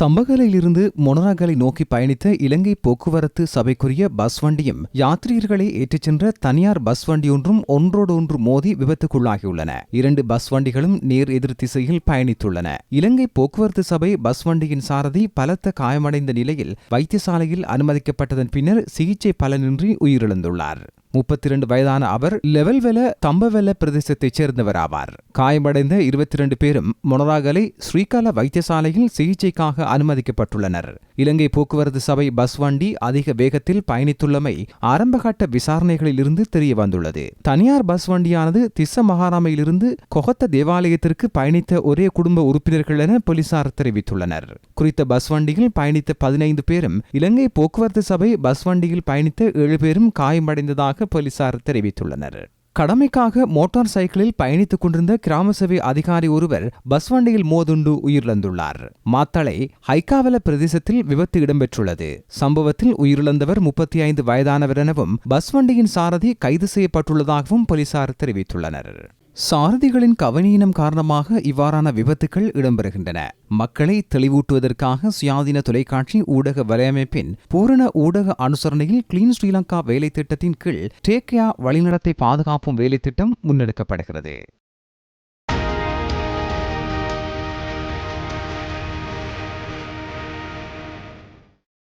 தம்பகலையிலிருந்து மொனராகலை நோக்கி பயணித்த இலங்கை போக்குவரத்து சபைக்குரிய பஸ் வண்டியும் யாத்ரீகர்களை ஏற்றிச் சென்ற தனியார் பஸ் வண்டியொன்றும் ஒன்றோடொன்று மோதி விபத்துக்குள்ளாகியுள்ளன. இரண்டு பஸ் வண்டிகளும் நேர் எதிர் திசையில் பயணித்துள்ளன. இலங்கை போக்குவரத்து சபை பஸ் வண்டியின் சாரதி பலத்த காயமடைந்த நிலையில் வைத்தியசாலையில் அனுமதிக்கப்பட்டதன் பின்னர் சிகிச்சை பலனின்றி உயிரிழந்துள்ளார். முப்பத்தி இரண்டு வயதான அவர் லெவல்வெல தம்பவெல பிரதேசத்தைச் சேர்ந்தவர் ஆவார் காயமடைந்த இருபத்தி இரண்டு பேரும் மொனராகலை ஸ்ரீகால வைத்தியசாலையில் சிகிச்சைக்காக அனுமதிக்கப்பட்டுள்ளனர். இலங்கை போக்குவரத்து சபை பஸ் வண்டி அதிக வேகத்தில் பயணித்துள்ளமை ஆரம்பகட்ட விசாரணைகளிலிருந்து தெரிய வந்துள்ளது தனியார் பஸ் வண்டியானது திஸ்ஸ மகாராமையிலிருந்து கொகத்த தேவாலயத்திற்கு பயணித்த ஒரே குடும்ப உறுப்பினர்கள் என போலீசார் தெரிவித்துள்ளனர். குறித்த பஸ் வண்டியில் பயணித்த பதினைந்து பேரும் இலங்கை போக்குவரத்து சபை பஸ் வண்டியில் பயணித்த ஏழு பேரும் காயமடைந்ததாக போலீசார் தெரிவித்துள்ளனர். கடமைக்காக மோட்டார் சைக்கிளில் பயணித்துக் கொண்டிருந்த கிராம சபை அதிகாரி ஒருவர் பஸ் வண்டியில் மோதுண்டு உயிரிழந்துள்ளார். மாத்தளை ஹைக்காவல பிரதேசத்தில் விபத்து இடம்பெற்றுள்ளது. சம்பவத்தில் உயிரிழந்தவர் முப்பத்தி ஐந்து வயதானவர் எனவும் பஸ் வண்டியின் சாரதி கைது செய்யப்பட்டுள்ளதாகவும் போலீசார் தெரிவித்துள்ளனர். சாரதிகளின் கவனீனம் காரணமாக இவ்வாறான விபத்துக்கள் இடம்பெறுகின்றன. மக்களை தெளிவூட்டுவதற்காக சுயாதீன தொலைக்காட்சி ஊடக வலையமைப்பின் பூரண ஊடக அனுசரணையில் கிளீன் ஸ்ரீலங்கா வேலை திட்டத்தின் கீழ் டேக்கியா வழிநடத்தை பாதுகாப்பும் வேலை திட்டம் முன்னெடுக்கப்படுகிறது.